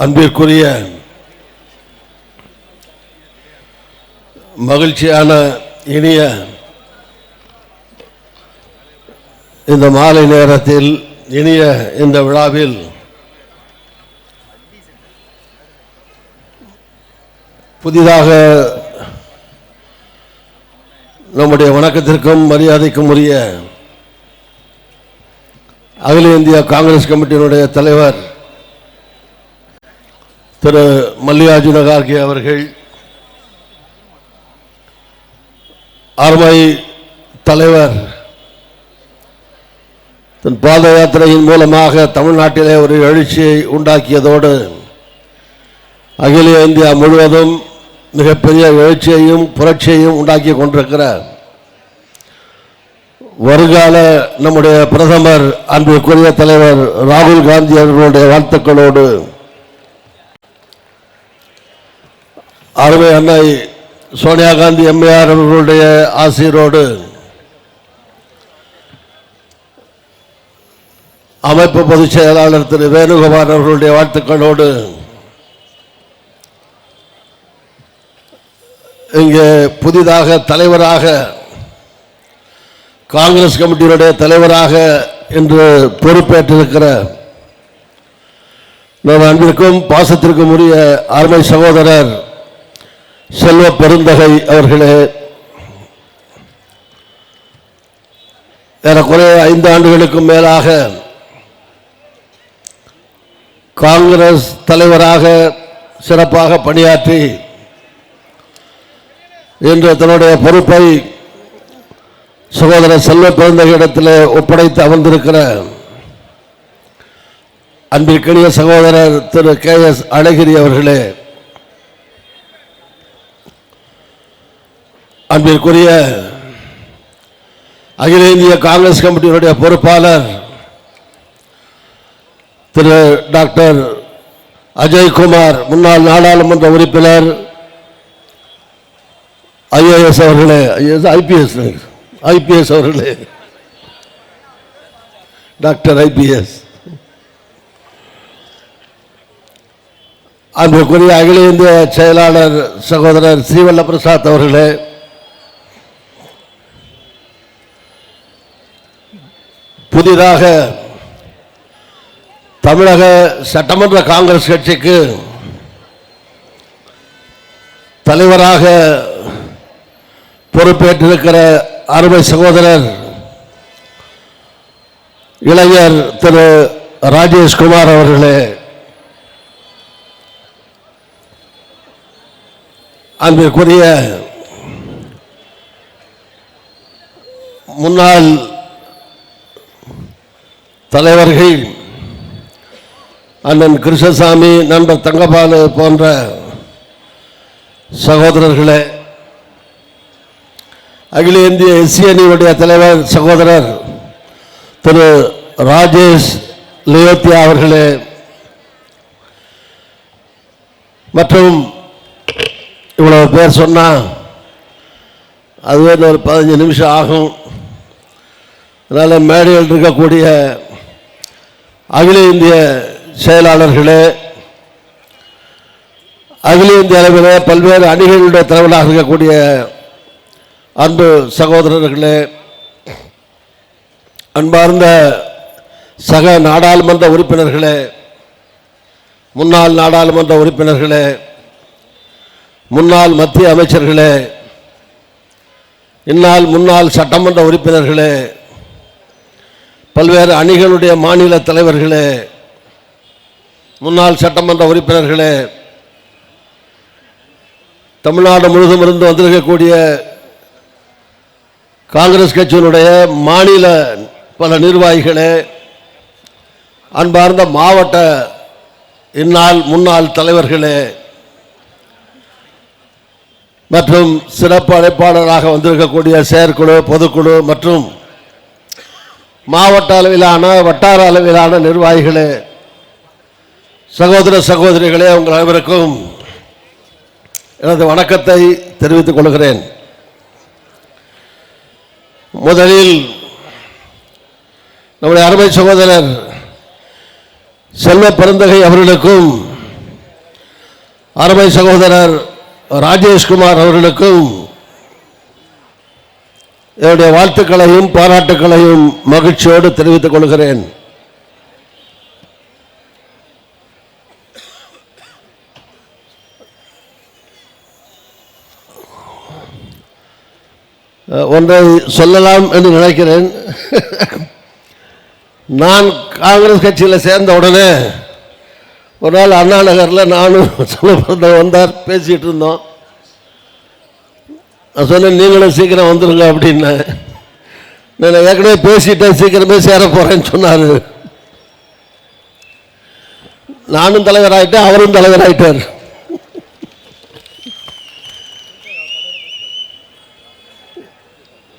அன்பிற்குரிய மகிழ்ச்சியான இனிய இந்த மாலை நேரத்தில் இனிய இந்த விழாவில் புதிதாக நம்முடைய வணக்கத்திற்கும் மரியாதைக்கும் உரிய அகில இந்திய காங்கிரஸ் கமிட்டியினுடைய தலைவர் திரு மல்லிகார்ஜுன கார்கே அவர்கள் அருமை தலைவர் தன் பாத யாத்திரையின் மூலமாக தமிழ்நாட்டிலே ஒரு எழுச்சியை உண்டாக்கியதோடு அகில இந்தியா முழுவதும் மிகப்பெரிய எழுச்சியையும் புரட்சியையும் உண்டாக்கி கொண்டிருக்கிறார் வருங்கால நம்முடைய பிரதமர் அன்புக்குரிய தலைவர் ராகுல் காந்தி அவர்களுடைய வாழ்த்துக்களோடு அருமை அன்னை சோனியா காந்தி எம்ஏஆர் அவர்களுடைய ஆசிரியரோடு அமைப்பு பொதுச் செயலாளர் திரு வேணுகோபால் அவர்களுடைய வாழ்த்துக்களோடு இங்கே புதிதாக தலைவராக காங்கிரஸ் கமிட்டியினுடைய தலைவராக இன்று பொறுப்பேற்றிருக்கிற நம் அன்பிற்கும் பாசத்திற்கும் உரிய அருமை சகோதரர் செல்வ பெருந்தகை அவர்களே ஏறக்குறைய ஐந்து ஆண்டுகளுக்கும் மேலாக காங்கிரஸ் தலைவராக சிறப்பாக பணியாற்றி இன்று தன்னுடைய பொறுப்பை சகோதரர் செல்வ பெருந்தகையிடத்தில் ஒப்படைத்து அமர்ந்திருக்கிற அன்பிற்கினிய சகோதரர் திரு கே எஸ் அழகிரி அவர்களே அன்பிற்குரிய அகில இந்திய காங்கிரஸ் கமிட்டியினுடைய பொறுப்பாளர் திரு டாக்டர் அஜய்குமார் முன்னாள் நாடாளுமன்ற உறுப்பினர் ஐஏஎஸ் அவர்களே ஐஏஎஸ் ஐபிஎஸ் ஐபிஎஸ் அவர்களே. Doctor IPS. அன்புக்குரிய அகில இந்திய செயலாளர் சகோதரர் ஸ்ரீவல்ல பிரசாத் அவர்களே புதிதாக தமிழக சட்டமன்ற காங்கிரஸ் கட்சிக்கு தலைவராக பொறுப்பேற்றிருக்கிற அருமை சகோதரர் இளைஞர் திரு ராஜேஷ்குமார் அவர்களே அன்பிற்குரிய முன்னாள் தலைவர்கள் அண்ணன் கிருஷ்ணசாமி நண்பர் தங்கபாலு போன்ற சகோதரர்களே அகில இந்திய எஸ்சி அணியுடைய தலைவர் சகோதரர் திரு ராஜேஷ் லியோத்தியா அவர்களே மற்றும் இவ்வளவு பேர் சொன்னால் அதுவே ஒரு பதினஞ்சு நிமிஷம் ஆகும். அதனால் மேடையில் இருக்கக்கூடிய அகில இந்திய செயலாளர்களே அகில இந்திய அளவில் பல்வேறு அணிகளுடைய தலைவராக இருக்கக்கூடிய அன்பு சகோதரர்களே அன்பார்ந்த சக நாடாளுமன்ற உறுப்பினர்களே முன்னாள் நாடாளுமன்ற உறுப்பினர்களே முன்னாள் மத்திய அமைச்சர்களே இந்நாள் முன்னாள் சட்டமன்ற உறுப்பினர்களே பல்வேறு அணிகளுடைய மாநில தலைவர்களே முன்னாள் சட்டமன்ற உறுப்பினர்களே தமிழ்நாடு முழுவதும் இருந்து வந்திருக்கக்கூடிய காங்கிரஸ் கட்சியினுடைய மாநில பல நிர்வாகிகளே அன்பார்ந்த மாவட்ட இந்நாள் முன்னாள் தலைவர்களே மற்றும் சிறப்பு அழைப்பாளராக வந்திருக்கக்கூடிய செயற்குழு பொதுக்குழு மற்றும் மாவட்ட அளவிலான வட்டார அளவிலான நிர்வாகிகளே சகோதர சகோதரிகளே உங்கள் அனைவருக்கும் எனது வணக்கத்தை தெரிவித்துக் கொள்கிறேன். முதலில் நம்முடைய அருமை சகோதரர் செல்வ பெருந்தகை அவர்களுக்கும் அருமை சகோதரர் ராஜேஷ்குமார் அவர்களுக்கும் என்னுடைய வாழ்த்துக்களையும் பாராட்டுக்களையும் மகிழ்ச்சியோடு தெரிவித்துக் கொள்கிறேன். ஒன்றை சொல்லலாம் என்று நினைக்கிறேன். நான் காங்கிரஸ் கட்சியில் சேர்ந்த உடனே ஒரு நாள் அண்ணா நகரில் நானும் சொல்ல வந்தார் பேசிகிட்டு இருந்தோம். நான் சொன்னேன் நீங்களும் சீக்கிரம் வந்துடுங்க அப்படின்னு. நான் ஏற்கனவே பேசிட்டேன் சீக்கிரமே சேர போகிறேன்னு சொன்னார். நானும் தலைவராயிட்டேன் அவரும் தலைவராயிட்டார்.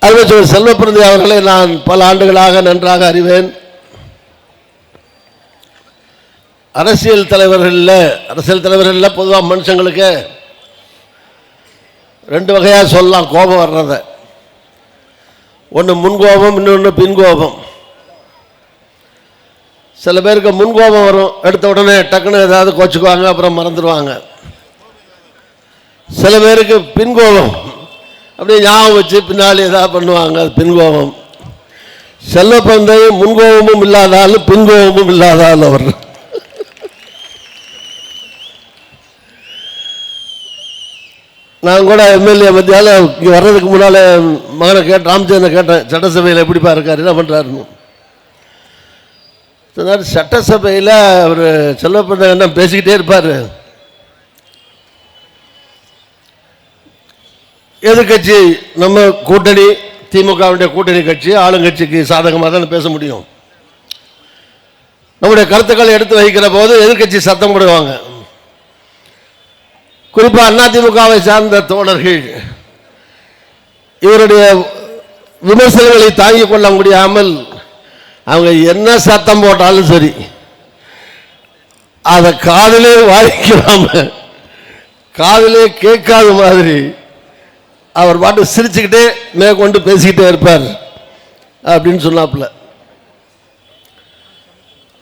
அறிவிச்சவர் செல்வப்பிரதி அவர்களை நான் பல ஆண்டுகளாக நன்றாக அறிவேன். அரசியல் தலைவர்களில் அரசியல் தலைவர்களில் பொதுவாக மனுஷங்களுக்கு ரெண்டு வகையாக சொல்லலாம் கோபம் வர்றத. ஒன்று முன்கோபம் இன்னொன்று பின்கோபம். சில பேருக்கு முன்கோபம் வரும் எடுத்த உடனே டக்குன்னு ஏதாவது கோச்சுக்குவாங்க அப்புறம் மறந்துடுவாங்க. சில பேருக்கு பின்கோபம். அப்படியே ஞாபகம் வச்சு பின்னாலே ஏதாவது பண்ணுவாங்க அது பின்கோபம். செல்லப்பந்தை முன்கோபமும் இல்லாத ஆள் பின்கோபமும் இல்லாத ஆள் அவர் நான் கூட எம்எல்ஏ மத்தியால இங்கே வர்றதுக்கு முன்னால் மகனை கேட்ட ராமச்சந்திரனை கேட்டேன் சட்டசபையில் எப்படிப்பா இருக்கார் என்ன பண்ணுறாருன்னு சொன்னார் சட்டசபையில் அவர் செல்வப்பண்ண என்ன பேசிக்கிட்டே இருப்பார். எதிர்கட்சி நம்ம கூட்டணி திமுகவுடைய கூட்டணி கட்சி ஆளுங்கட்சிக்கு சாதகமாக தான் பேச முடியும். நம்முடைய கருத்துக்களை எடுத்து வைக்கிற போது எதிர்க்கட்சி சத்தம் போடுவாங்க. குறிப்பாக அதிமுகவை சார்ந்த தோழர்கள் இவருடைய விமர்சனங்களை தாங்கிக் கொள்ள முடியாமல் அவங்க என்ன சத்தம் போட்டாலும் சரி அதை காதலே வாய்க்காம காதலே கேட்காத மாதிரி அவர் பாட்டு சிரிச்சுக்கிட்டே மேற்கொண்டு பேசிக்கிட்டே இருப்பார் அப்படின்னு சொன்னாப்புல.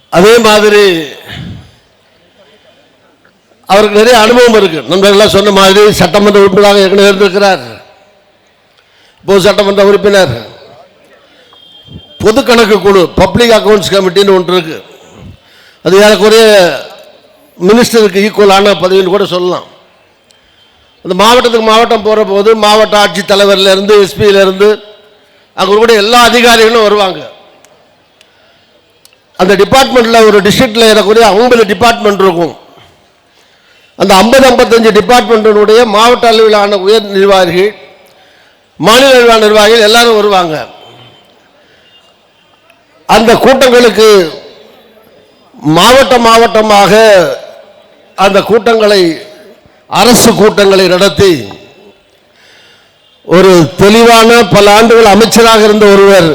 அதே மாதிரி அவருக்கு நிறைய அனுபவம் இருக்கு. நண்பர்களாக சொன்ன மாதிரி சட்டமன்ற உறுப்பினராக ஏற்கனவே இருந்திருக்கிறார். பொது சட்டமன்ற உறுப்பினர். பொது கணக்கு குழு பப்ளிக் அக்கவுண்ட்ஸ் கமிட்டின்னு ஒன்று இருக்கு. அது ஏறக்குறைய மினிஸ்டருக்கு ஈக்குவலான பதவின்னு கூட சொல்லலாம். அந்த மாவட்டத்துக்கு மாவட்டம் போகிற போது மாவட்ட ஆட்சித்தலைவர்லேருந்து எஸ்பியிலேருந்து அங்கே கூட எல்லா அதிகாரிகளும் வருவாங்க. அந்த டிபார்ட்மெண்ட்டில் ஒரு டிஸ்ட்ரிக்டில் ஏறக்குறைய ஐம்பது டிபார்ட்மெண்ட் இருக்கும். அந்த ஐம்பது ஐம்பத்தஞ்சு டிபார்ட்மெண்ட்டினுடைய மாவட்ட அளவிலான உயர் நிர்வாகிகள் மாநில அளவிலான நிர்வாகிகள் எல்லாரும் வருவாங்க. அந்த கூட்டங்களுக்கு மாவட்ட மாவட்டமாக அந்த கூட்டங்களை அரசு கூட்டங்களை நடத்தி ஒரு தெளிவான பல ஆண்டுகள் அமைச்சராக இருந்த ஒருவர்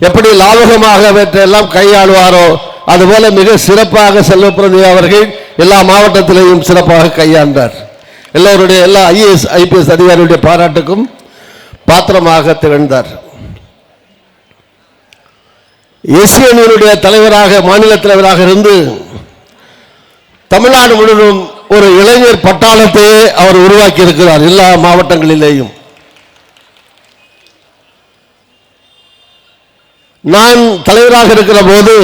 எப்படி லாபகமாக அவற்றையெல்லாம் கையாளுவாரோ அதுபோல மிக சிறப்பாக செல்வப்பிரதி அவர்கள் எல்லா மாவட்டத்திலேயும் சிறப்பாக கையாண்டார். எல்லோருடைய எல்லா ஐஏஎஸ் ஐபிஎஸ் அதிகாரியுடைய பாராட்டுக்கும் பாத்திரமாக திகழ்ந்தார். எஸ்சி தலைவராக மாநில தலைவராக இருந்து தமிழ்நாடு முழுவதும் ஒரு இளைஞர் பட்டாளத்தையே அவர் உருவாக்கி இருக்கிறார் எல்லா மாவட்டங்களிலேயும். நான் தலைவராக இருக்கிற போது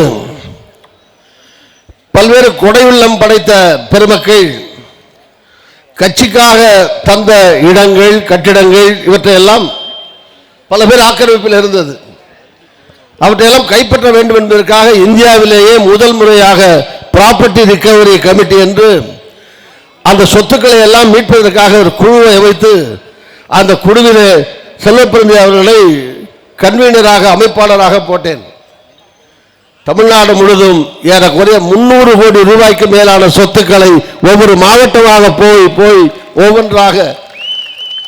பல்வேறு கொடையுள்ளம் படைத்த பெருமக்கள் கட்சிக்காக தந்த இடங்கள் கட்டிடங்கள் இவற்றையெல்லாம் பல பேர் ஆக்கிரமிப்பில் இருந்தது. அவற்றையெல்லாம் கைப்பற்ற வேண்டும் என்பதற்காக இந்தியாவிலேயே முதல் முறையாக ப்ராப்பர்ட்டி ரிகவரி கமிட்டி என்று அந்த சொத்துக்களை எல்லாம் மீட்பதற்காக ஒரு குழுவை அமைத்து அந்த குழுவிலே செல்வப்பிரந்தி அவர்களை கன்வீனராக அமைப்பாளராக போட்டேன். தமிழ்நாடு முழுதும் ஏறக்குறைய முன்னூறு கோடி ரூபாய்க்கு மேலான சொத்துக்களை ஒவ்வொரு மாவட்டமாக போய் போய் ஒவ்வொன்றாக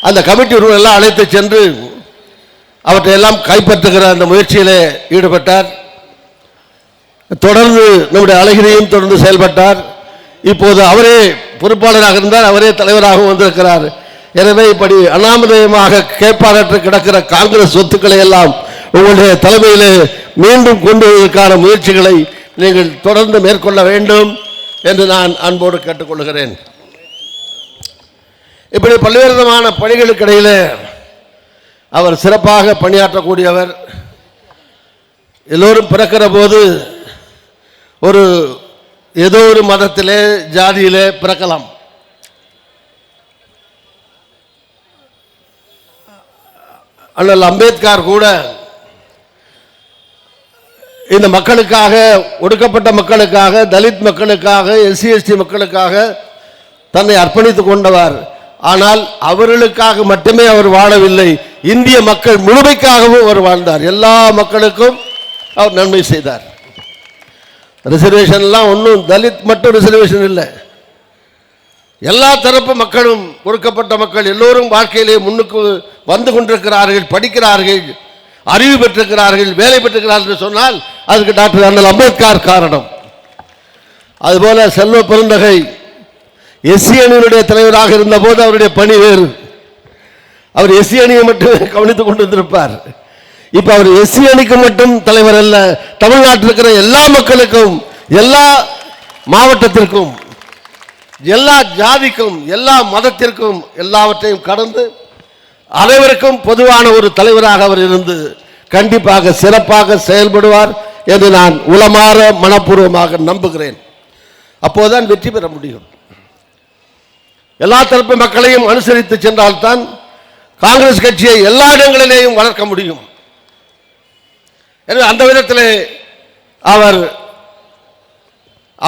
அந்த கமிட்டி எல்லாம் அழைத்து சென்று அவற்றையெல்லாம் கைப்பற்றுகிற அந்த முயற்சியிலே ஈடுபட்டார். தொடர்ந்து நம்முடைய அழகிரியும் தொடர்ந்து செயல்பட்டார். இப்போது அவரே பொறுப்பாளராக இருந்தார் அவரே தலைவராகவும் வந்திருக்கிறார். எனவே இப்படி அனாமதயமாக கேட்பாரற்று கிடக்கிற காங்கிரஸ் சொத்துக்களை எல்லாம் உங்களுடைய தலைமையில் மீண்டும் கொண்டு வருவதற்கான முயற்சிகளை நீங்கள் தொடர்ந்து மேற்கொள்ள வேண்டும் என்று நான் அன்போடு கேட்டுக்கொள்கிறேன். இப்படி பல்வேறு விதமான பணிகளுக்கிடையில் அவர் சிறப்பாக பணியாற்றக்கூடியவர். எல்லோரும் பிறக்கிற போது ஒரு ஏதோ ஒரு மதத்திலே ஜாதியிலே பிறக்கலாம். அண்ணல் அம்பேத்கர் கூட இந்த மக்களுக்காக ஒடுக்கப்பட்ட மக்களுக்காக தலித் மக்களுக்காக எஸ்சி எஸ்டி மக்களுக்காக தன்னை அர்ப்பணித்துக் கொண்டவர். ஆனால் அவர்களுக்காக மட்டுமே அவர் வாழவில்லை. இந்திய மக்கள் முழுமைக்காகவும் அவர் வாழ்ந்தார். எல்லா மக்களுக்கும் அவர் நன்மை செய்தார். ரிசர்வேஷன்லாம் ஒன்றும் தலித் மட்டும் ரிசர்வேஷன் இல்லை. எல்லா தரப்பு மக்களும் ஒடுக்கப்பட்ட மக்கள் எல்லோரும் வாழ்க்கையிலே முன்னுக்கு வந்து கொண்டிருக்கிறார்கள் படிக்கிறார்கள். அறிவு பெற்றிருக்கிறார்கள் வேலை பெற்றிருக்கிறார்கள் என்று சொன்னால் அதுக்கு டாக்டர் அண்ணல் அம்பேத்கர் காரணம். அதுபோல செல்வ பெருந்தகை எஸ்சி அணியினுடைய தலைவராக இருந்தபோது அவருடைய பணி வேறு. அவர் எஸ்சி அணியை மட்டும் கவனித்துக் கொண்டிருந்திருப்பார். இப்போ அவர் எஸ்சி அணிக்கு மட்டும் தலைவர் அல்ல தமிழ்நாட்டில் இருக்கிற எல்லா மக்களுக்கும் எல்லா மாவட்டத்திற்கும் எல்லா ஜாதிக்கும் எல்லா மதத்திற்கும் எல்லாவற்றையும் கடந்து அனைவருக்கும் பொதுவான ஒரு தலைவராக அவர் இருந்து கண்டிப்பாக சிறப்பாக செயல்படுவார் என்று நான் உளமாற மனப்பூர்வமாக நம்புகிறேன். அப்போதுதான் வெற்றி பெற முடியும். எல்லா தரப்பு மக்களையும் அனுசரித்து சென்றால்தான் காங்கிரஸ் கட்சியை எல்லா இடங்களிலேயும் வளர்க்க முடியும். எனவே அந்த விதத்திலே அவர்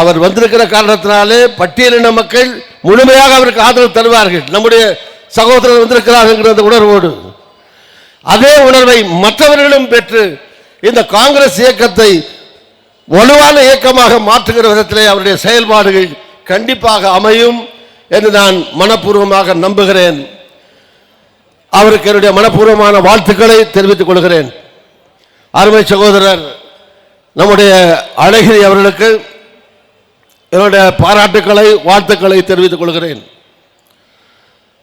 அவர் வந்திருக்கிற காரணத்தினாலே பட்டியலின மக்கள் முழுமையாக அவருக்கு ஆதரவு தருவார்கள். நம்முடைய சகோதரர் வந்திருக்கிறார் என்கிற அந்த உணர்வோடு அதே உணர்வை மற்றவர்களும் பெற்று இந்த காங்கிரஸ் இயக்கத்தை வலுவான இயக்கமாக மாற்றுகிற விதத்திலே அவருடைய செயல்பாடுகள் கண்டிப்பாக அமையும் என்று நான் மனப்பூர்வமாக நம்புகிறேன். அவருக்கு என்னுடைய மனப்பூர்வமான வாழ்த்துக்களை தெரிவித்துக் கொள்கிறேன். அருமை சகோதரர் நம்முடைய அழகிரி அவர்களுக்கு என்னுடைய பாராட்டுக்களை வாழ்த்துக்களை தெரிவித்துக் கொள்கிறேன்.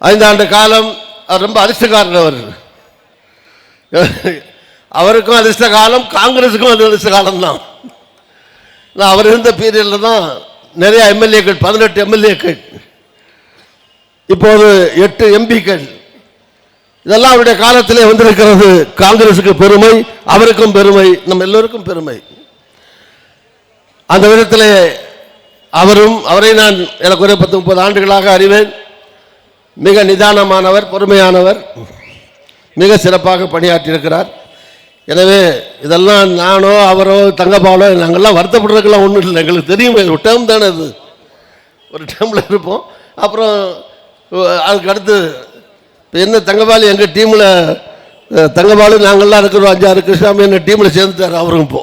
ஐந்தாண்டு காலம் அவர் ரொம்ப அதிர்ஷ்டக்காரர் அவர். அவருக்கும் அதிர்ஷ்ட காலம் காங்கிரஸுக்கும் அது அதிர்ஷ்ட காலம் தான் அவர் இருந்த பீரியடில் தான் நிறைய எம்எல்ஏக்கள் பதினெட்டு எம்எல்ஏக்கள் இப்போது எட்டு எம்பிக்கள். இதெல்லாம் அவருடைய காலத்திலே வந்திருக்கிறது. காங்கிரசுக்கு பெருமை அவருக்கும் பெருமை நம்ம எல்லோருக்கும் பெருமை. அந்த விதத்தில் அவரும் அவரை நான் எனக்கு ஒரு பத்து முப்பது ஆண்டுகளாக அறிவேன். மிக நிதானமானவர் பொறுமையானவர் மிக சிறப்பாக பணியாற்றியிருக்கிறார். எனவே இதெல்லாம் நானோ அவரோ தங்கப்பாலோ நாங்கள்லாம் வருத்தப்படுறதுக்கெல்லாம் ஒன்றும் இல்லை. எங்களுக்கு தெரியும் ஒரு டேர்ம் தானே அது ஒரு டேர்மில் இருப்போம். அப்புறம் அஹ், அதுக்கு அடுத்து இப்போ என்ன தங்கபாலு எங்கள் டீமில் தங்கபாலு நாங்கள்லாம் இருக்கிறோம் அஞ்சாறு கிருஷ்ணாமி என்ன டீமில் சேர்ந்துட்டார் அவரும் இப்போ.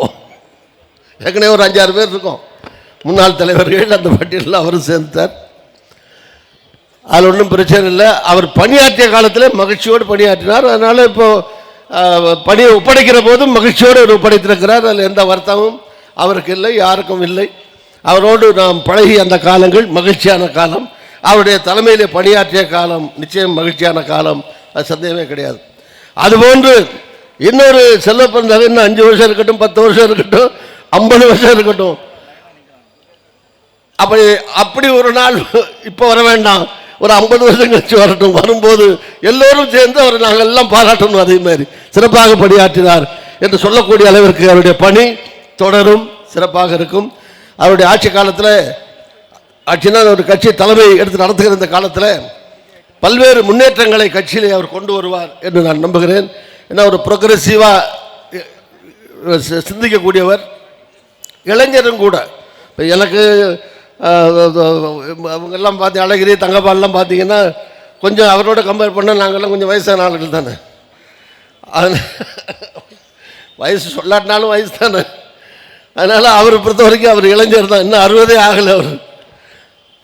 ஏற்கனவே ஒரு அஞ்சாறு பேர் இருக்கோம். முன்னாள் தலைவர்கள் அந்த பட்டியலில் அவரும் சேர்ந்துட்டார். அதில் ஒன்றும் பிரச்சனை இல்லை. அவர் பணியாற்றிய காலத்தில் மகிழ்ச்சியோடு பணியாற்றினார். அதனால் இப்போது பணியை ஒப்படைக்கிற போதும் மகிழ்ச்சியோடு அவர் ஒப்படைத்திருக்கிறார். அதில் எந்த வருத்தமும் அவருக்கு இல்லை யாருக்கும் இல்லை. அவரோடு நாம் பழகிய அந்த காலங்கள் மகிழ்ச்சியான காலம். அவருடைய தலைமையிலே பணியாற்றிய காலம் நிச்சயம் மகிழ்ச்சியான காலம். அது சந்தேகமே கிடையாது. அதுபோன்று இன்னொரு செல்வப்பந்தக இன்னும் அஞ்சு வருஷம் இருக்கட்டும் பத்து வருஷம் இருக்கட்டும் ஐம்பது வருஷம் இருக்கட்டும். அப்படி அப்படி ஒரு நாள் இப்போ வர வேண்டாம். ஒரு ஐம்பது வருஷம் கழிச்சு வரட்டும். வரும்போது எல்லோரும் சேர்ந்து அவரை நாங்கள் எல்லாம் பாராட்டணும் அதே மாதிரி. சிறப்பாக பணியாற்றினார் என்று சொல்லக்கூடிய அளவிற்கு அவருடைய பணி தொடரும் சிறப்பாக இருக்கும். அவருடைய ஆட்சி காலத்தில் ஆட்சினா ஒரு கட்சி தலைமை எடுத்து நடத்துகிற இந்த காலத்தில் பல்வேறு முன்னேற்றங்களை கட்சியிலே அவர் கொண்டு வருவார் என்று நான் நம்புகிறேன். ஏன்னா ஒரு ப்ரொக்ரெசிவாக சிந்திக்கக்கூடியவர் இளைஞரும் கூட. இப்போ எனக்கு அவங்கெல்லாம் பார்த்து அழகிரி தங்கப்பாலெலாம் பார்த்தீங்கன்னா கொஞ்சம் அவரோட கம்பேர் பண்ணால் நாங்கள்லாம் கொஞ்சம் வயசான ஆளுகள் தானே. அது வயசு சொல்லாட்டினாலும் வயசு தானே. அதனால் அவரை பொறுத்த வரைக்கும் அவர் இளைஞர் தான். இன்னும் அறுபதே ஆகலை அவர்.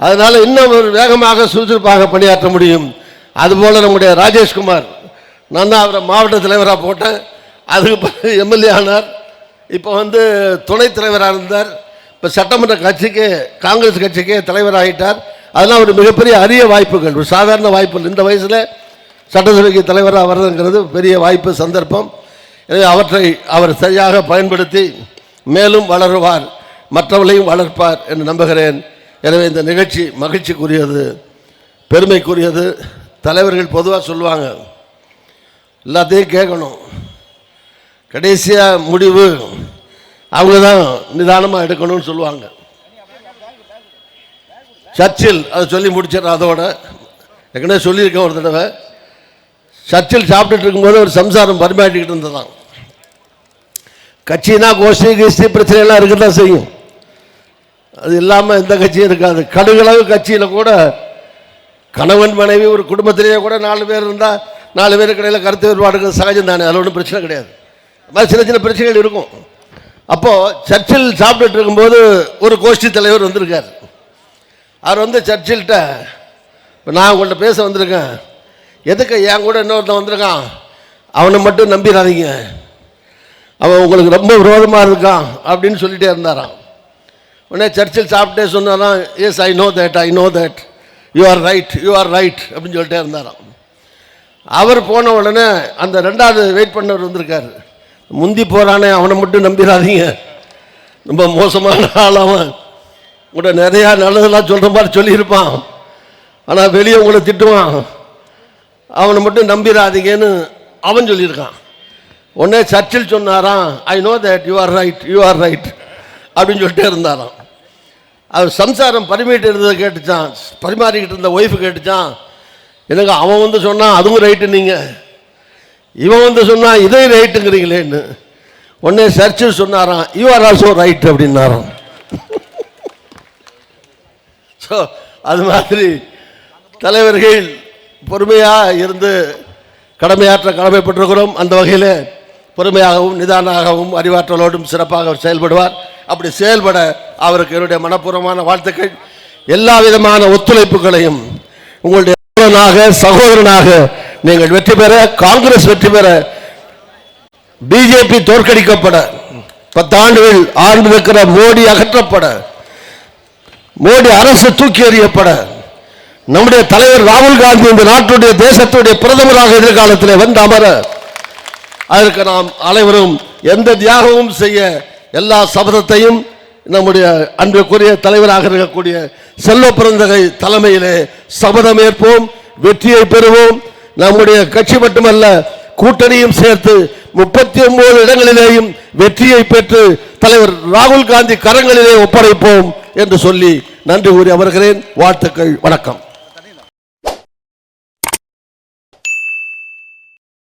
அதனால் இன்னும் ஒரு வேகமாக சுறுசுறுப்பாக பணியாற்ற முடியும். அதுபோல் நம்முடைய ராஜேஷ்குமார் நான் தான் அவரை மாவட்ட தலைவராக போட்டேன். அதுக்கு பிறகு எம்எல்ஏ ஆனார். இப்போ வந்து துணைத் தலைவராக இருந்தார். இப்போ சட்டமன்ற கட்சிக்கு காங்கிரஸ் கட்சிக்கு தலைவராகிட்டார் அதெல்லாம் ஒரு மிகப்பெரிய அரிய வாய்ப்புகள். ஒரு சாதாரண வாய்ப்பு. இந்த வயசில் சட்டசபைக்கு தலைவராக வர்றதுங்கிறது பெரிய வாய்ப்பு சந்தர்ப்பம். எனவே அவற்றை அவர் சரியாக பயன்படுத்தி மேலும் வளருவார் மற்றவர்களையும் வளர்ப்பார் என்று நம்புகிறேன். எனவே இந்த நிகழ்ச்சி மகிழ்ச்சிக்குரியது பெருமைக்குரியது. தலைவர்கள் பொதுவாக சொல்லுவாங்க எல்லாத்தையும் கேட்கணும். கடைசியாக முடிவு அவங்க தான் நிதானமாக எடுக்கணும்னு சொல்லுவாங்க. சர்ச்சில் அதை சொல்லி முடிச்சிடறேன் அதோட. ஏற்கனவே சொல்லியிருக்கேன் ஒரு தடவை. சர்ச்சில் சாப்பிட்டுட்டு இருக்கும்போது ஒரு சம்சாரம் பரிமாற்றிக்கிட்டு இருந்ததாம் கட்சினா கோஷ்டி கிஸ்டி பிரச்சனைலாம் இருக்க தான் செய்யும். அது இல்லாமல் எந்த கட்சியும் இருக்காது. கடுகளவு கட்சியில் கூட கணவன் மனைவி ஒரு குடும்பத்திலேயே கூட நாலு பேர் இருந்தால் நாலு பேருக்கு இடையில் கருத்து வேறுபாடுகள் சகஜம் தானே அதில் ஒன்றும் பிரச்சனை கிடையாது. அது மாதிரி சின்ன சின்ன பிரச்சனைகள் இருக்கும். அப்போது சர்ச்சில் சாப்பிட்டுட்டு இருக்கும்போது ஒரு கோஷ்டி தலைவர் வந்திருக்கார். அவர் வந்து சர்ச்சில்கிட்ட இப்போ நான் உங்கள்கிட்ட பேச வந்திருக்கேன். எதுக்கு என் கூட இன்னொருத்தன் வந்திருக்கான்? அவனை மட்டும் நம்பிடாதீங்க அவன் உங்களுக்கு ரொம்ப விரோதமாக இருக்கான் அப்படின்னு சொல்லிகிட்டே இருந்தாராம். உடனே சர்ச்சில் சாப்பிட்டே சொன்னாராம் yes I know that I know that you are right you are right அப்படின்னு சொல்லிட்டே இருந்தாராம். அவர் போன உடனே அந்த ரெண்டாவது வெயிட் பண்ணவர் வந்திருக்காரு. முந்தி போகிறானே அவனை மட்டும் நம்பிடாதீங்க ரொம்ப மோசமான ஆள் அவன். உங்கள்கிட்ட நிறையா நல்லதெல்லாம் சொல்கிற மாதிரி சொல்லியிருப்பான். ஆனால் வெளியே உங்களை திட்டுவான். அவனை மட்டும் நம்பிடாதீங்கன்னு அவன் சொல்லியிருக்கான். உடனே சர்ச்சில் சொன்னாராம் I know that you are right you are right அப்படின்னு சொல்லிட்டே இருந்தாராம். அவர் சம்சாரம் பரிமாறிட்டு இருந்ததை கேட்டுச்சான். பரிமாறிக்கிட்டு இருந்த ஒய்ஃபு கேட்டுச்சான். எனக்கு அவன் வந்து சொன்னான் அதுவும் ரைட்டு நீங்கள் இவன் வந்து சொன்னான் இதே ரைட்டுங்கிறீங்களேன்னு உடனே சர்ச்சில் சொன்னாராம் யூ ஆர் ஆல்சோ ரைட் அப்படின்னாராம். ஸோ அது மாதிரி தலைவர்கள் பொறுமையாக இருந்து கடமையாற்ற கடமைப்பட்டிருக்கிறோம். அந்த வகையில் பொறுமையாகவும் நிதானமாகவும் அறிவாற்றலோடும் சிறப்பாக செயல்படுவார். அப்படி செயல்பட அவருக்கு என்னுடைய மனப்பூர்வமான வாழ்த்துக்கள். எல்லா விதமான ஒத்துழைப்புகளையும் உங்களுடைய சகோதரனாக நீங்கள் வெற்றி பெற காங்கிரஸ் வெற்றி பெற பிஜேபி தோற்கடிக்கப்பட பத்தாண்டுகள் இருக்கிற மோடி அகற்றப்பட மோடி அரசு தூக்கி எறியப்பட நம்முடைய தலைவர் ராகுல் காந்தி இந்த நாட்டுடைய தேசத்துடைய பிரதமராக எதிர்காலத்தில் வந்து அமர அதற்கு நாம் அனைவரும் எந்த தியாகமும் செய்ய எல்லா சபதத்தையும் நம்முடைய அன்புக்குரிய தலைவராக இருக்கக்கூடிய செல்வ பிறந்தகை தலைமையிலே சபதம் ஏற்போம் வெற்றியை பெறுவோம். நம்முடைய கட்சி மட்டுமல்ல கூட்டணியும் சேர்த்து முப்பத்தி ஒன்பது இடங்களிலேயும் வெற்றியை பெற்று தலைவர் ராகுல் காந்தி கரங்களிலே ஒப்படைப்போம் என்று சொல்லி நன்றி கூறி அமர்கிறேன். வாழ்த்துக்கள் வணக்கம்.